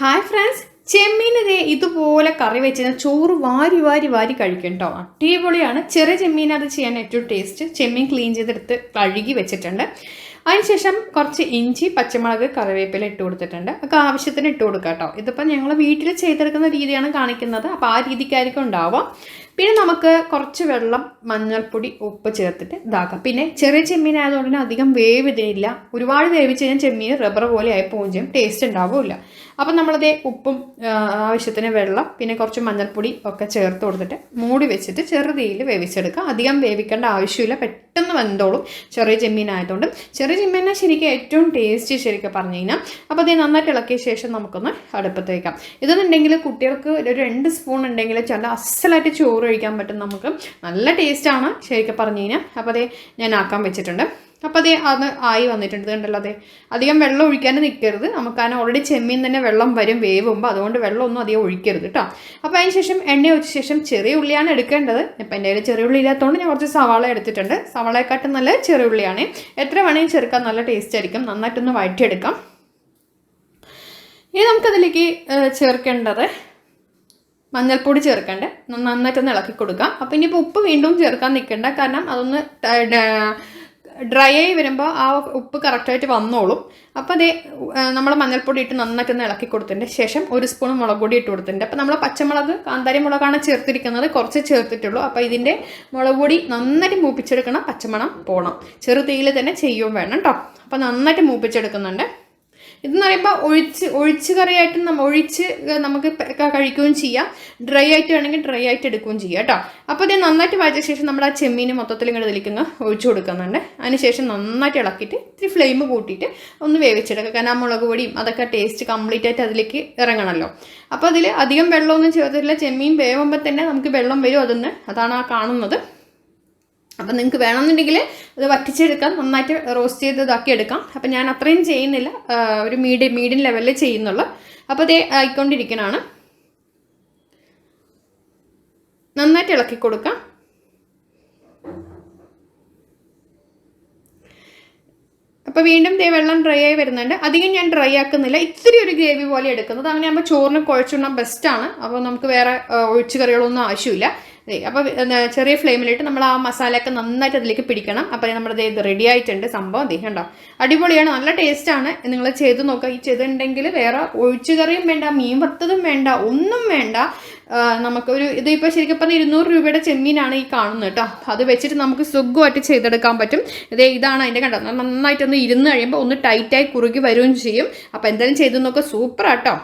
Hi friends ചെമ്മീൻ ഇതേ ഇതുപോലെ കറി വെച്ച് ചോറ് വാരി വാരി വാരി കഴിക്കും കേട്ടോ അടിപൊളിയാണ്. ചെറിയ ചെമ്മീൻ അത് ചെയ്യാൻ ഏറ്റവും ടേസ്റ്റ് ചെമ്മീൻ ക്ലീൻ ചെയ്തെടുത്ത് കഴുകി വെച്ചിട്ടുണ്ട്. അതിനുശേഷം കുറച്ച് ഇഞ്ചി പച്ചമുളക് കറിവേപ്പില ഇട്ട് കൊടുത്തിട്ടുണ്ട്. ഒക്കെ ആവശ്യത്തിന് ഇട്ട് കൊടുക്കാം കേട്ടോ ഇതിപ്പോൾ ഞങ്ങൾ വീട്ടിൽ ചെയ്തെടുക്കുന്ന രീതിയാണ് കാണിക്കുന്നത്. അപ്പോൾ ആ രീതിക്കായിരിക്കും ഉണ്ടാവാം പിന്നെ നമുക്ക് കുറച്ച് വെള്ളം മഞ്ഞൾപ്പൊടി ഉപ്പ് ചേർത്തിട്ട് ഇതാക്കാം. പിന്നെ ചെറിയ ചെമ്മീൻ ആയതുകൊണ്ട് തന്നെ അധികം വേവ് ഇതിനില്ല ഒരുപാട് വേവിച്ച് കഴിഞ്ഞാൽ ചെമ്മീൻ റബ്ബർ പോലെ ആയി പോവുകയും ചെയ്യും. ടേസ്റ്റ് ഉണ്ടാവില്ല അപ്പം നമ്മളത് ഉപ്പും ആവശ്യത്തിന് വെള്ളം പിന്നെ കുറച്ച് മഞ്ഞൾപ്പൊടി ഒക്കെ ചേർത്ത് കൊടുത്തിട്ട് മൂടി വെച്ചിട്ട് ചെറുതീയിൽ വേവിച്ചെടുക്കുക അധികം വേവിക്കേണ്ട ആവശ്യമില്ല. പെട്ടെന്ന് വെന്തോളും ചെറിയ ചെമ്മീൻ ആയതുകൊണ്ട് ചെറിയ ചെമ്മീനെ ശരിക്കും ഏറ്റവും ടേസ്റ്റ് ശരിക്കും പറഞ്ഞു കഴിഞ്ഞാൽ അപ്പോൾ അത് നന്നായിട്ട് ഇളക്കിയ ശേഷം നമുക്കൊന്ന് അടുപ്പത്ത് വയ്ക്കാം ഇതെന്നുണ്ടെങ്കിൽ കുട്ടികൾക്ക് ഒരു രണ്ട് സ്പൂൺ ഉണ്ടെങ്കിൽ ചില അസലായിട്ട് ചോറ് കഴിക്കാൻ പറ്റും നമുക്ക്. നല്ല ടേസ്റ്റാണ് ശരിക്കും പറഞ്ഞു കഴിഞ്ഞാൽ അപ്പോൾ അതേ ഞാൻ ആക്കാൻ വെച്ചിട്ടുണ്ട്. അപ്പോൾ അതേ അത് ആയി വന്നിട്ടുണ്ട്. കണ്ടല്ലോ അതെ അധികം വെള്ളം ഒഴിക്കാൻ നിൽക്കരുത് നമുക്ക് അതിന് ഓൾറെഡി ചെമ്മീൻ തന്നെ വെള്ളം വരും വേവുമ്പോൾ അതുകൊണ്ട് വെള്ളമൊന്നും അധികം ഒഴിക്കരുത് കേട്ടോ അപ്പോൾ അതിന് ശേഷം എണ്ണ ഒഴിച്ച ശേഷം ചെറിയ ഉള്ളിയാണ് എടുക്കേണ്ടത്. ഇപ്പം എന്റെ കയ്യിൽ ചെറിയ ഉള്ളി ഇല്ലാത്തതുകൊണ്ട് ഞാൻ കുറച്ച് സവാള എടുത്തിട്ടുണ്ട്. സവാളയെക്കാട്ടും നല്ല ചെറിയ ഉള്ളിയാണ്. എത്ര വേണമെങ്കിൽ ചെറുക്കാൻ നല്ല ടേസ്റ്റ് ആയിരിക്കും. നന്നായിട്ടൊന്ന് വഴറ്റിയെടുക്കാം. ഇനി നമുക്കതിലേക്ക് ചേർക്കേണ്ടത് മഞ്ഞൾപ്പൊടി ചേർക്കണ്ടേ? നന്നായിട്ടൊന്ന് ഇളക്കി കൊടുക്കാം. അപ്പം ഇനിയിപ്പോൾ ഉപ്പ് വീണ്ടും ചേർക്കാൻ നിൽക്കണ്ട കാരണം അതൊന്ന് ഡ്രൈ ആയി വരുമ്പോൾ ആ ഉപ്പ് കറക്റ്റായിട്ട് വന്നോളും. അപ്പോൾ അതേ നമ്മൾ മഞ്ഞൾപ്പൊടി ഇട്ട് നന്നായിട്ടൊന്ന് ഇളക്കി കൊടുത്തതിന്റെ ശേഷം ഒരു സ്പൂൺ മുളക് പൊടി ഇട്ട് കൊടുത്തിട്ടുണ്ട് അപ്പോൾ നമ്മൾ പച്ചമുളക് കാന്താരി മുളകാണ് ചേർത്തിരിക്കുന്നത്. കുറച്ച് ചേർത്തിട്ടുള്ളൂ. അപ്പോൾ ഇതിന്റെ മുളക് പൊടി നന്നായിട്ട് മൂപ്പിച്ചെടുക്കണം. പച്ചമണം പോകണം ചെറു തീയിൽ തന്നെ ചെയ്യുകയും വേണം കേട്ടോ അപ്പോൾ നന്നായിട്ട് മൂപ്പിച്ചെടുക്കുന്നുണ്ട്. ഇതെന്ന് പറയുമ്പോൾ ഒഴിച്ച് ഒഴിച്ച് കറിയായിട്ട് നമ്മൾ ഒഴിച്ച് നമുക്ക് കഴിക്കുകയും ചെയ്യാം. ഡ്രൈ ആയിട്ട് വേണമെങ്കിൽ ഡ്രൈ ആയിട്ട് എടുക്കുകയും ചെയ്യാം കേട്ടോ. അപ്പോൾ ഇത് നന്നായിട്ട് വായിച്ച ശേഷം നമ്മൾ ആ ചെമ്മീൻ മൊത്തത്തിൽ ഇങ്ങോട്ട് ഇതിലേക്ക് ഒഴിച്ചു കൊടുക്കുന്നുണ്ട്. അതിനുശേഷം നന്നായിട്ട് ഇളക്കിയിട്ട് ഇത്തിരി ഫ്ലെയിം കൂട്ടിയിട്ട് ഒന്ന് വേവിച്ചെടുക്കുക. കാരണം ആ മുളക് പൊടിയും അതൊക്കെ ടേസ്റ്റ് കംപ്ലീറ്റ് ആയിട്ട് അതിലേക്ക് ഇറങ്ങണമല്ലോ അപ്പോൾ അതിൽ അധികം വെള്ളമൊന്നും ചേർത്തിട്ടില്ല. ചെമ്മീൻ വേവുമ്പോൾ തന്നെ നമുക്ക് വെള്ളം വരും അതൊന്ന്. അതാണ് ആ കാണുന്നത്. അപ്പം നിങ്ങൾക്ക് വേണമെന്നുണ്ടെങ്കിൽ ഇത് വറ്റിച്ചെടുക്കാം നന്നായിട്ട് റോസ്റ്റ് ചെയ്ത് ഇതാക്കി എടുക്കാം. അപ്പം ഞാൻ അത്രയും ചെയ്യുന്നില്ല ഒരു മീഡിയം മീഡിയം ലെവലിൽ ചെയ്യുന്നുള്ളൂ. അപ്പോൾ അതേ ആയിക്കൊണ്ടിരിക്കണമാണ് നന്നായിട്ട് ഇളക്കി കൊടുക്കാം. അപ്പോൾ വീണ്ടും ദേ വെള്ളം ഡ്രൈ ആയി വരുന്നുണ്ട്. അധികം ഞാൻ ഡ്രൈ ആക്കുന്നില്ല. ഇത്തിരി ഒരു ഗ്രേവി പോലെ എടുക്കുന്നത്. അങ്ങനെ ആകുമ്പോൾ ചോറിന് കുഴച്ചുണ്ണാൻ ബെസ്റ്റാണ് അപ്പോൾ നമുക്ക് വേറെ ഒഴിച്ചു കറികളൊന്നും ആവശ്യമില്ല. അപ്പോൾ ചെറിയ ഫ്ലെയിമിലിട്ട് നമ്മൾ ആ മസാലയൊക്കെ നന്നായിട്ട് അതിലേക്ക് പിടിക്കണം. അപ്പോൾ നമ്മുടെ ഇത് റെഡി ആയിട്ടുണ്ട് സംഭവം. ദേ കണ്ടോ? അടിപൊളിയാണ് നല്ല ടേസ്റ്റാണ് നിങ്ങൾ ചെയ്ത് നോക്കുക ഈ ചെയ്തിട്ടുണ്ടെങ്കിൽ വേറെ ഒഴിച്ചു കറിയും വേണ്ട മീൻ വറുത്തതും വേണ്ട ഒന്നും വേണ്ട. നമുക്കൊരു ഇതിപ്പോൾ ശരിക്കും പറഞ്ഞാൽ ഇരുന്നൂറ് രൂപയുടെ ചെമ്മീനാണ് ഈ കാണുന്നത് കേട്ടോ. അത് വെച്ചിട്ട് നമുക്ക് സുഖമായിട്ട് ചെയ്തെടുക്കാൻ പറ്റും. ഇതേ ഇതാണ് അതിന്റെ കണ്ടത് നന്നായിട്ടൊന്ന് ഇരുന്ന് കഴിയുമ്പോൾ ഒന്ന് ടൈറ്റായി കുറുകി വരികയും ചെയ്യും. അപ്പോൾ എന്തായാലും ചെയ്ത് നോക്കുക സൂപ്പറാട്ടോ